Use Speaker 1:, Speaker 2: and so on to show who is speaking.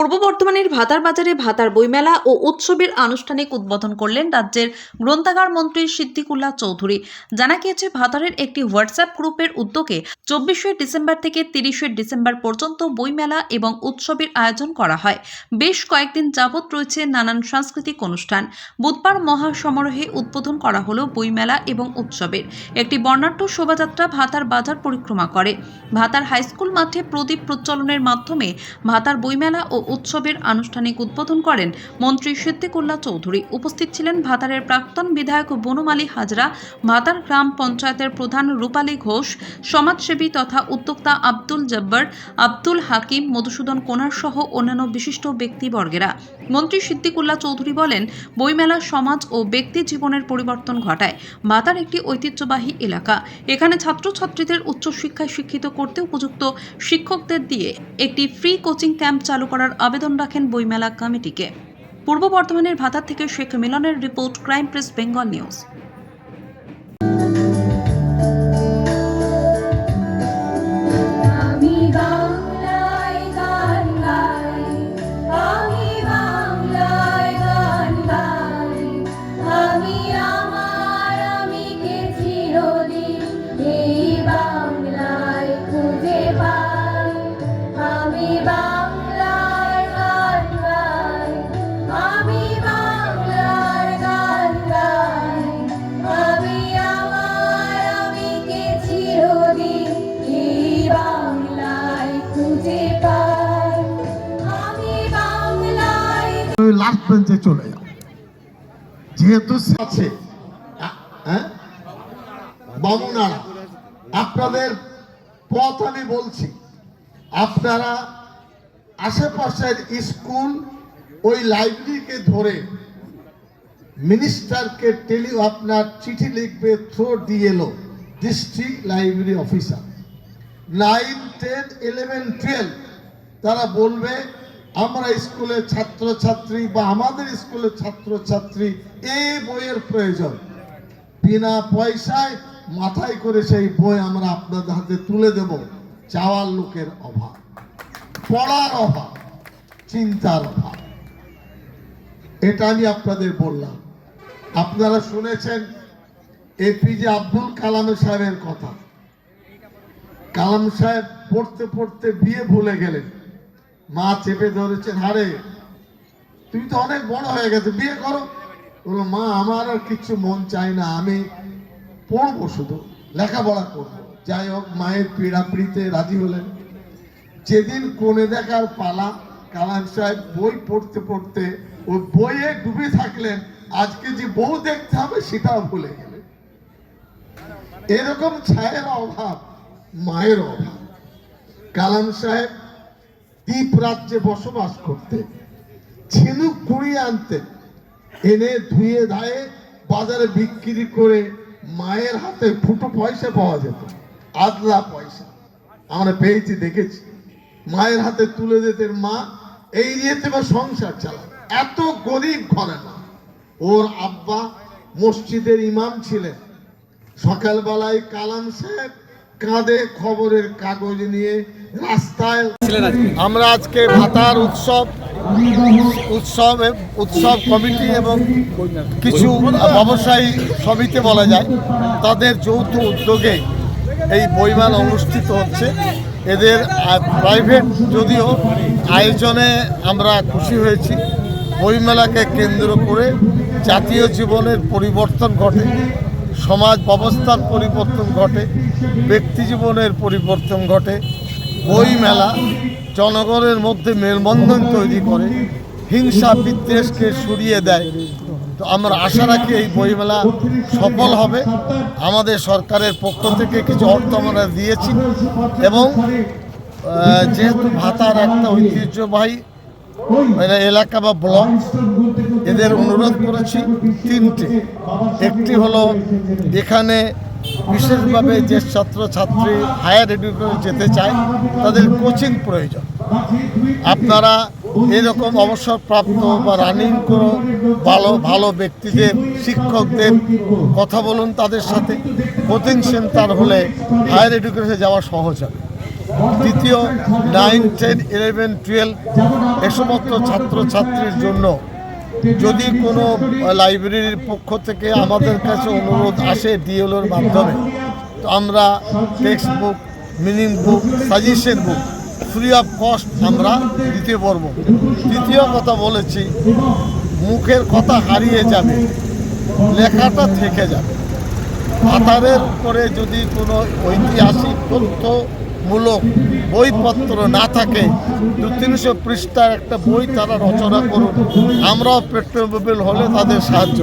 Speaker 1: পূর্ব বর্ধমানের ভাতার বাজারে ভাতার বইমেলা ও উৎসবের আনুষ্ঠানিক উদ্বোধন করলেন রাজ্যের গ্রন্থাগার মন্ত্রী সিদ্দিকুল্লাহ চৌধুরী। জানা গিয়েছে, ভাতারের একটি হোয়াটসঅ্যাপ গ্রুপের উদ্যোগে চব্বিশে ডিসেম্বর থেকে তিরিশে ডিসেম্বর পর্যন্ত বইমেলা এবং উৎসবের আয়োজন করা হয়। বেশ কয়েকদিন যাবৎ রয়েছে নানান সাংস্কৃতিক অনুষ্ঠান। বুধবার মহাসমারোহে উদ্বোধন করা হলো বইমেলা এবং উৎসবের। একটি বর্ণাঢ্য শোভাযাত্রা ভাতার বাজার পরিক্রমা করে। ভাতার হাইস্কুল মাঠে প্রদীপ প্রজ্বলনের মাধ্যমে ভাতার বইমেলা ও উৎসবের আনুষ্ঠানিক উদ্বোধন করেন মন্ত্রী সিদ্দিকুল্লা চৌধুরী। উপস্থিত ছিলেন ভাতারের প্রাক্তন বিধায়ক বনমালী হাজরা, ভাতার গ্রাম পঞ্চায়েতের প্রধান রূপালী ঘোষ, সমাজসেবী তথা উদ্যোক্তা আব্দুল জব্বার, আব্দুল হাকিম, মধুসূদন কোনার সহ অন্যান্য বিশিষ্ট ব্যক্তিবর্গেরা। মন্ত্রী সিদ্দিকুল্লা চৌধুরী বলেন, বইমেলা সমাজ ও ব্যক্তি জীবনের পরিবর্তন ঘটায়। ভাতার একটি ঐতিহ্যবাহী এলাকা। এখানে ছাত্রছাত্রীদের উচ্চশিক্ষায় শিক্ষিত করতে উপযুক্ত শিক্ষকদের দিয়ে একটি ফ্রি কোচিং ক্যাম্প চালু করার আবেদন রাখেন বইমেলা কমিটিকে। পূর্ব বর্ধমানের ভাতার থেকে শেখ মিলনের report, crime press, Bengal news.
Speaker 2: ওই লাস্ট বেঞ্চে চলে যাও। যেহেতু আছে হ্যাঁ? আপনাদের পথ আমি বলছি, আপনারা আশেপাশের স্কুল ওই লাইব্রেরিকে ধরে মিনিস্টারকে টেলি আপনার চিঠি লিখবে through DLO district library officer nine ten eleven twelve তারা বলবে আমরা স্কুলের ছাত্রছাত্রী বা আমাদের স্কুলের ছাত্রছাত্রী এই বইয়ের প্রয়োজন। বিনা পয়সায় মাথায় করে সেই বই আমরা আপনাদের হাতে তুলে দেব। চাওয়ার লোকের অভাব, পড়ার অভাব, চিন্তার অভাব। এটা আমি আপনাদের বললাম। আপনারা শুনেছেন এপিজে আব্দুল কালাম সাহেবের কথা। কালাম সাহেব পড়তে পড়তে বিয়ে ভুলে গেলেন। মা চেপে ধরেছেন হারে তুমি তো অনেক বড় হয়ে গেছে, বিয়ে করো। বলল, মা, আমার আর কিছু মন চাই না, আমি পড়ব শুধু, লেখাপড়া করব। যাই হোক, মায়ের পীড়া পীড়াপিড়িতে রাজি হলেন। যেদিন কোণে দেখার পালা, কালাম সাহেব বই পড়তে পড়তে ওই বইয়ে ডুবে থাকলেন, আজকে যে বউ দেখতে হবে সেটাও ভুলে গেলেন। এরকম ছায়ের অভাব, মায়ের অভাব। কালাম সাহেব দ্বীপ রাজ্যে বসবাস করতে। ঝিনুক কুড়িয়ে আনতে। এনে ধুয়ে ধায়ে বাজারে বিক্রি করে মায়ের হাতে ফুটো পয়সা পাওয়া যেত, আদলা পয়সা। আমরা পেয়েছি, দেখেছি। মায়ের হাতে তুলে দিতেন মা, এই তোমার সংসার চালা এত গরিব ঘরে না। ওর আব্বা মসজিদের ইমাম ছিলেন। সকালবেলায় কালাম সাহেব কাঁধে খবরের কাগজ নিয়ে রাস্তায় আমরা আজকে ভাতার উৎসব উৎসব উৎসব কমিটি এবং কিছু ব্যবসায়ী সমিতি বলা যায় তাদের যৌথ উদ্যোগে এই বইমেলা অনুষ্ঠিত হচ্ছে। এদের প্রাইভেট যদিও আয়োজনে আমরা খুশি হয়েছি বইমেলাকে কেন্দ্র করে জাতীয় জীবনের পরিবর্তন ঘটে। সমাজ ব্যবস্থার পরিবর্তন ঘটে, ব্যক্তি জীবনের পরিবর্তন ঘটে, বই মেলা জনগণের মধ্যে মেলবন্ধন তৈরি করে, হিংসা বিদ্বেষকে সরিয়ে দেয়। তো আমরা আশা রাখি এই বইমেলা সফল হবে। আমাদের সরকারের পক্ষ থেকে কিছু অর্থ আমরা দিয়েছি এবং যেহেতু ভাতার একটা ঐতিহ্যবাহী এলাকা বা ব্লক এদের অনুরোধ করেছি তিনটে। একটি হলো, এখানে বিশেষভাবে যে ছাত্রছাত্রী হায়ার এডুকেশন যেতে চায়, তাদের কোচিং প্রয়োজন। আপনারা এরকম অবসরপ্রাপ্ত বা রানিং কোনো ভালো ভালো ব্যক্তিদের, শিক্ষকদের কথা বলুন তাদের সাথে। কোচিং সেন্টার হলে হায়ার এডুকেশনে যাওয়া সহজ হবে। দ্বিতীয়, নাইন, টেন, ইলেভেন, টুয়েলভ, এ সমস্ত ছাত্রছাত্রীর জন্য যদি কোনো লাইব্রেরির পক্ষ থেকে আমাদের কাছে অনুরোধ আসে ডিএলওর মাধ্যমে, তো আমরা text book meaning book suggestion book free of cost আমরা দিতে পারব। দ্বিতীয় কথা বলেছি, মুখের কথা হারিয়ে যাবে, লেখাটা থেকে যাবে। ভাতারের উপরে যদি কোনো ঐতিহাসিক তথ্যমূলক বইপত্র না থাকে, দু তিনশো পৃষ্ঠার একটা বই তারা রচনা করুন আমরাও পেট্রোল হলে তাদের সাহায্য।